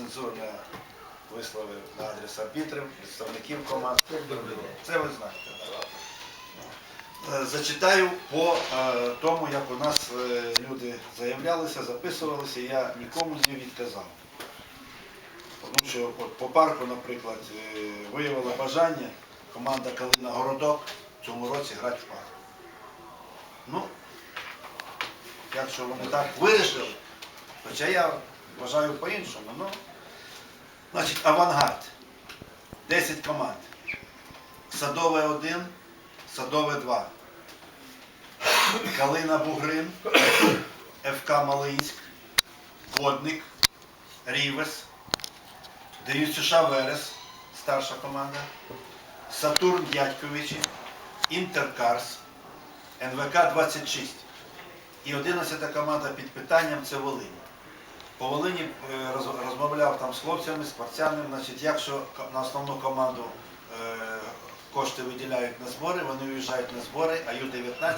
нецензурне вислови на адрес арбітрів, представників команд. Це ви знаєте. да. Е, Зачитаю по е, тому, як у нас е, люди заявлялися, записувалися, я нікому не відказав. Тому що от, по парку, наприклад, виявила бажання команда Калина Городок в цьому році грати в парк. Ну, якщо вони так вирішили, хоча я вважаю по-іншому, ну, значить, авангард. 10 команд. Садове 1, садове 2. Калина Бугрин, ФК Малинськ, Водник, Рівес, ДЮСШ Верес, старша команда, Сатурн Дядьковичі, Інтеркарс, НВК 26. І 11 команда під питанням це Волинь. По Волині е, розмовляв там з хлопцями, з парцями. Значить, якщо на основну команду е, кошти виділяють на збори, вони виїжджають на збори, а Ю-19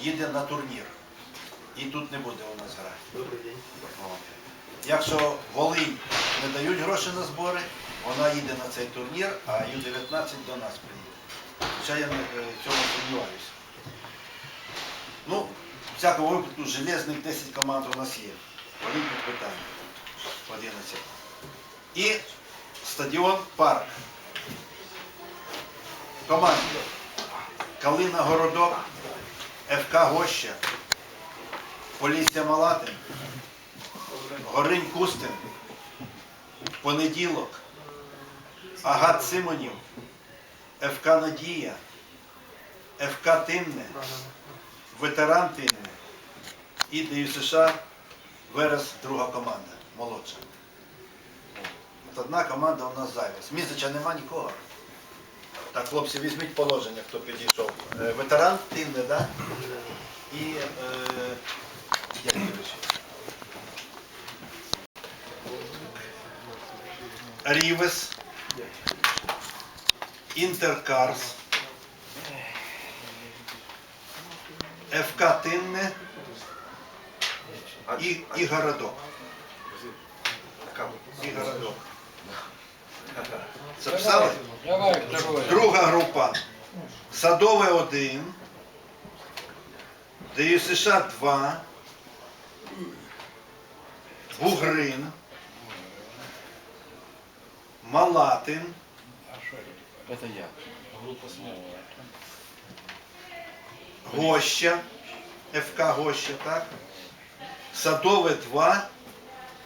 їде на турнір. І тут не буде у нас грати. Добрий день. Якщо Волинь не дають гроші на збори, вона їде на цей турнір, а Ю-19 до нас приїде. Хоча я е, в цьому сумніваюся. Ну, в всякому випадку, железних 10 команд у нас є. Під питання. 11. І стадіон парк. Команди. Калина Городок, ФК Гоща, Полісся Малатин, Горинь Кустин, Понеділок, Агат Симонів, ФК Надія, ФК Тинне, ветеран Тинне і ДЮСШ Верес друга команда, молодша. От одна команда у нас зайва. Мізича нема нікого. Так, хлопці, візьміть положення, хто підійшов. Е, Ветеран Тинне, да? І е, як його? Рівес, Інтеркарс, ФК Тинне і, і Городок. І Городок. Записали? Давай. Друга група. Садове 1, ДЮСШ 2, Бугрин, Малатин? Это я. Гоща, ФК Гоща, так? Садове 2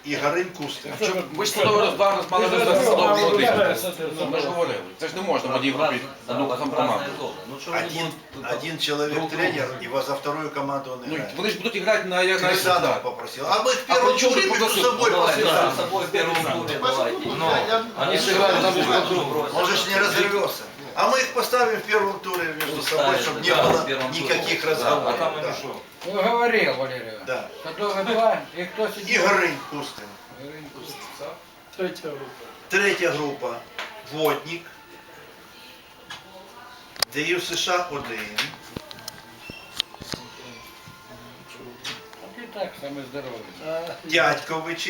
і Гарин Кустин. А что Ви ж садовий роздар розмали Ви ж роздати розмовляли, садовий розмовляли, один. розмовляли. Ми ж говорили. Це ж не можна в одній групі одну там команду. Ну что они Один, будут... один человек тренер, и во- за вторую команду он Ну, играет. вони ж будуть грати на на Крисанов результат. попросил. А мы их в А первом при чём туре тут между Богдасов? собой Ну, давай, послали. между собой в первом туре давайте. Я- Они же играют там друг под друга. Он же ж не разорвется. А мы их поставим в первом туре между собой, чтобы не Да, в было первом туре. никаких Да, разговоров. а там Да. они что? Ну, говорил, Валерий. Да. Садовый два. И кто сидит? І Гарин Кустин. Рынку. Третя група. Третя група Водник. ДЮ США 1. А ты так, самый здоровый. Дядьковичі.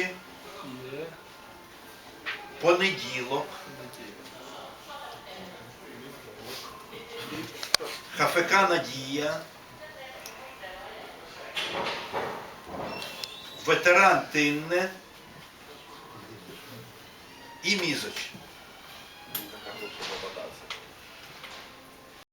Є. Понеділок. КФК Надія, ветеран Тинне і Мізоч. Така група попадався.